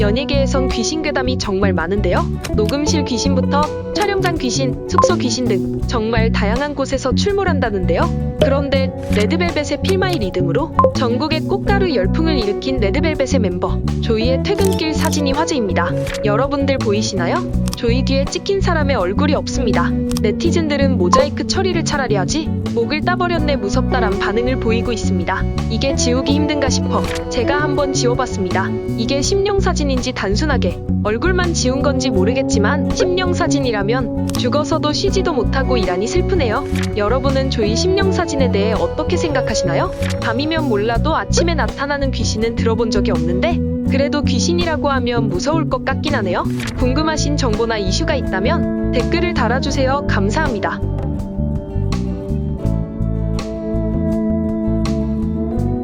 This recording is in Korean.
연예계에선 귀신 괴담이 정말 많은데요. 녹음실 귀신부터 촬영장 귀신, 숙소 귀신 등 정말 다양한 곳에서 출몰한다는데요. 그런데 레드벨벳의 필마이 리듬으로 전국의 꽃가루 열풍을 일으킨 레드벨벳의 멤버 조이의 퇴근길 사진이 화제입니다. 여러분들 보이시나요? 조이 뒤에 찍힌 사람의 얼굴이 없습니다. 네티즌들은 모자이크 처리를 차라리 하지 목을 따버렸네 무섭다란 반응을 보이고 있습니다. 이게 지우기 힘든가 싶어 제가 한번 지워봤습니다. 이게 심령 사진인지 단순하게 얼굴만 지운 건지 모르겠지만 심령 사진이라면 죽어서도 쉬지도 못하고 일하니 슬프네요. 여러분은 조이 심령 사진 에 대해 어떻게 생각하시나요? 밤이면 몰라도 아침에 나타나는 귀신은 들어본 적이 없는데 그래도 귀신이라고 하면 무서울 것 같긴 하네요. 궁금하신 정보나 이슈가 있다면 댓글을 달아주세요. 감사합니다.